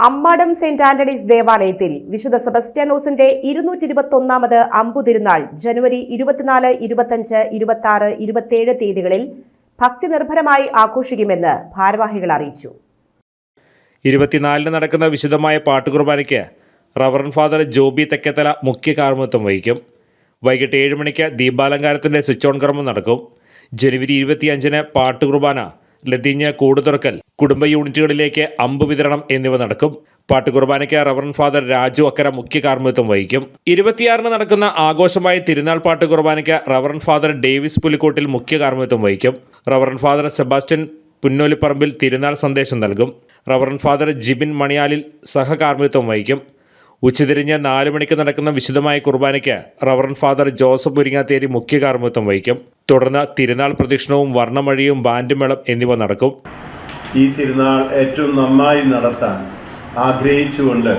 Ammadam saint Antony's ദേവാലയത്തിൽ വിശുദ്ധ സെബസ്റ്റ്യാനോസിന്റെ ഇരുന്നൂറ്റി ഇരുപത്തി ഒന്നാമത് അമ്പുതിരുന്നാൾ ജനുവരി ഇരുപത്തിനാല് ഇരുപത്തഞ്ച് ഇരുപത്തി ആറ് ഇരുപത്തിയേഴ് തീയതികളിൽ ഭക്തി നിർഭരമായി ആഘോഷിക്കുമെന്ന് ഭാരവാഹികൾ അറിയിച്ചു. ഇരുപത്തിനാലിന് നടക്കുന്ന വിശുദ്ധമായ പാട്ടുകുർബാനയ്ക്ക് റവറൻ ഫാദർ ജോബി തെക്കത്തല മുഖ്യ കാർമ്മിത്വം വഹിക്കും. വൈകിട്ട് ഏഴ് മണിക്ക് ദീപാലങ്കാരത്തിന്റെ സ്വിച്ച് ഓൺ കർമ്മം നടക്കും. ജനുവരി ഇരുപത്തിയഞ്ചിന് പാട്ടുകുർബാന ലതീഞ്ഞ് കൂടുതുറക്കൽ കുടുംബ യൂണിറ്റുകളിലേക്ക് അമ്പ് വിതരണം എന്നിവ നടക്കും. പാട്ടുകുർബാനയ്ക്ക് റവറൻ ഫാദർ രാജു അക്കര മുഖ്യ കാർമ്മിത്വം വഹിക്കും. ഇരുപത്തിയാറിന് നടക്കുന്ന ആഘോഷമായ തിരുനാൾ പാട്ട് കുർബാനയ്ക്ക് റവറൻ ഫാദർ ഡേവിസ് പുലിക്കോട്ടിൽ മുഖ്യ കാർമ്മിത്വം വഹിക്കും. റവറൻ ഫാദർ സെബാസ്റ്റ്യൻ പുന്നോലിപ്പറമ്പിൽ തിരുനാൾ സന്ദേശം നൽകും. റവറൻ ഫാദർ ജിബിൻ മണിയാലിൽ സഹകാർമ്മിത്വം വഹിക്കും. ഉച്ചതിരിഞ്ഞ് നാല് മണിക്ക് നടക്കുന്ന വിശദമായ കുർബാനയ്ക്ക് റവറൻ ഫാദർ ജോസഫ് ഉരിങ്ങാത്തേരി മുഖ്യ കാർമ്മിത്വം വഹിക്കും. തുടർന്ന് തിരുനാൾ പ്രദക്ഷിണവും വർണമഴിയും ബാൻഡുമേളം എന്നിവ നടക്കും. ഈ തിരുനാൾ ഏറ്റവും നന്നായി നടത്താൻ ആഗ്രഹിച്ചുകൊണ്ട്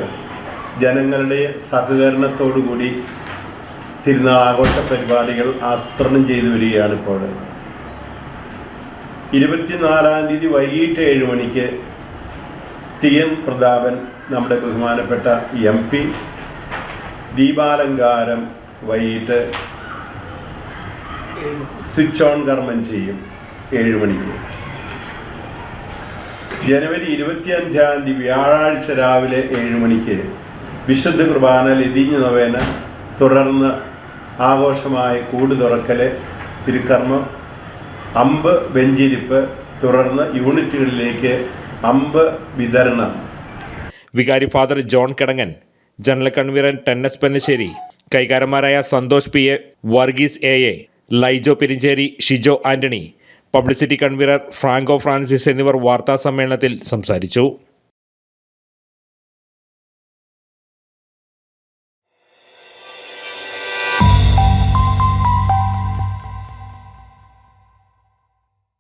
ജനങ്ങളുടെ സഹകരണത്തോടുകൂടി തിരുനാൾ ആഘോഷ പരിപാടികൾ ആസൂത്രണം ചെയ്തു വരികയാണ് ഇപ്പോൾ ഇരുപത്തിനാലാം തീയതി വൈകിട്ട് ഏഴ് മണിക്ക് ടി എൻ പ്രതാപൻ നമ്മുടെ ബഹുമാനപ്പെട്ട എം പി ദീപാലങ്കാരം വൈകിട്ട് സ്വിച്ച് ഓൺ കർമ്മം ചെയ്യും. ഏഴ് മണിക്ക്. ജനുവരി ഇരുപത്തിയഞ്ചാം തീയതി വ്യാഴാഴ്ച രാവിലെ ഏഴ് മണിക്ക് വിശുദ്ധ കുർബാന ലതിഞ്ഞ് നവേന തുടർന്ന് ആഘോഷമായ കൂട് തുറക്കൽ തിരുക്കർമ്മം അമ്പ് വെഞ്ചിരിപ്പ് തുടർന്ന് യൂണിറ്റുകളിലേക്ക് അമ്പ് വിതരണം. വികാരി father John Kidangan general convener Tennes Pennassery കൈകാരന്മാരായ Santhosh P A Varghese A A Laijo Perincheri Shijo Antony publicity convener Franco Francis എന്നിവർ വാർത്താ സമ്മേളനത്തിൽ സംസാരിച്ചു.